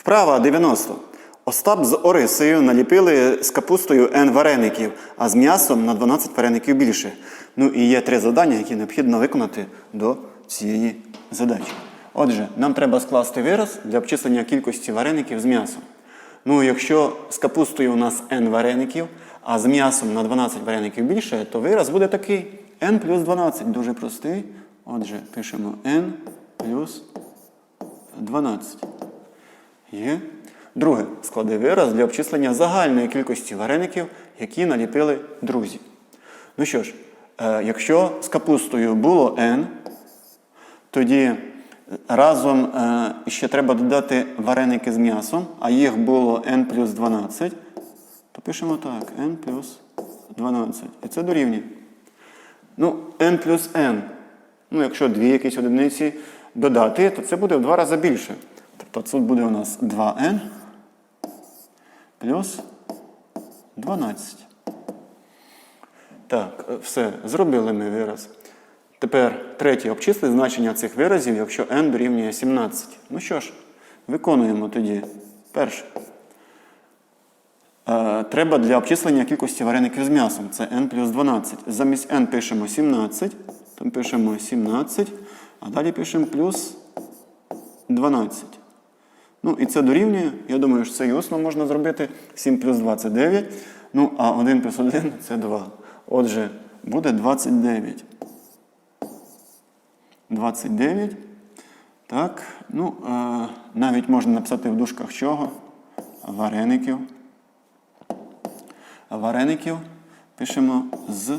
Вправа 90. Остап з Орисею наліпили з капустою N вареників, а з м'ясом на 12 вареників більше. Ну і є три завдання, які необхідно виконати до цієї задачі. Отже, нам треба скласти вираз для обчислення кількості вареників з м'ясом. Ну, якщо з капустою у нас n вареників, а з м'ясом на 12 вареників більше, то вираз буде такий n плюс 12. Дуже простий. Отже, пишемо n плюс 12. Є. Друге. Склади вираз для обчислення загальної кількості вареників, які наліпили друзі. Ну що ж, е, якщо з капустою було n, тоді разом е, ще треба додати вареники з м'ясом, а їх було n плюс 12, то пишемо так, n плюс 12. І це дорівнює. Ну, n плюс n. Ну, якщо дві якісь одиниці додати, то це буде в два рази більше. Тобто тут буде у нас 2n плюс 12. Так, е, все, зробили ми вираз. Тепер третє обчисли значення цих виразів, якщо n дорівнює 17. Ну що ж, виконуємо тоді. Перше. Е, треба для обчислення кількості вареників з м'ясом. Це n плюс 12. Замість n пишемо 17, там пишемо 17, а далі пишемо плюс 12. Ну і це дорівнює. Я думаю, що це і усно можна зробити. 7 плюс 2 це 9. Ну, а 1 плюс 1 це 2. Отже, буде 29. 29. Так, ну, е, навіть можна написати в дужках чого? Вареників. Вареників пишемо з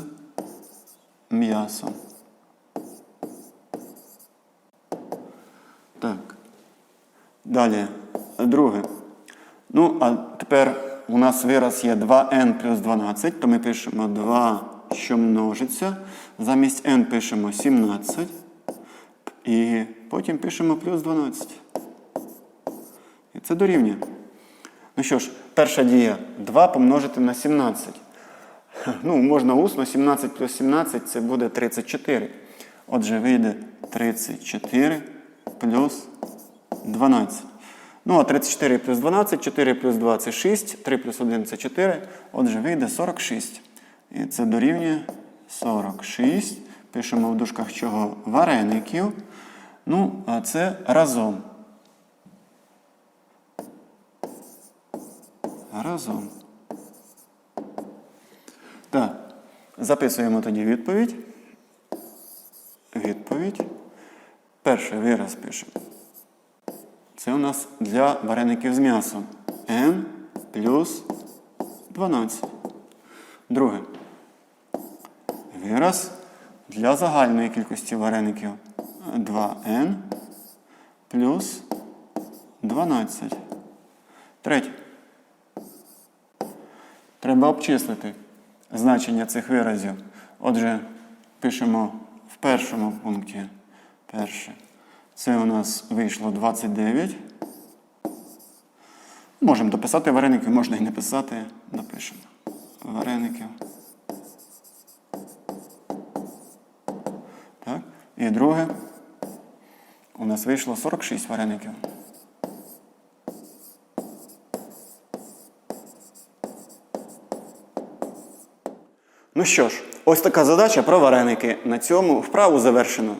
м'ясом. Так. Далі, друге. Ну, а тепер у нас вираз є 2n плюс 12, то ми пишемо 2, що множиться. Замість n пишемо 17. І потім пишемо плюс 12. І це дорівнює. Ну що ж, перша дія 2 помножити на 17. Ну, можна усно, 17 плюс 17 це буде 34. Отже, вийде 34 плюс 12. Ну, а 34 плюс 12, 4 плюс 2 це 6, 3 плюс 1 це 4. Отже, вийде 46. І це дорівнює 46. Пишемо в дужках чого вареників. Ну, а це разом. Разом. Так. Записуємо тоді відповідь. Відповідь. Перший вираз пишемо. Це у нас для вареників з м'ясом. n плюс 12. Друге. Вираз для загальної кількості вареників 2n плюс 12. Третє. Треба обчислити значення цих виразів. Отже, пишемо в першому пункті. Перше. Це у нас вийшло 29. Можемо дописати вареники, можна і не писати. Допишемо. Вареників. Так. І друге. У нас вийшло 46 вареників. Ну що ж, ось така задача про вареники. На цьому вправу завершено.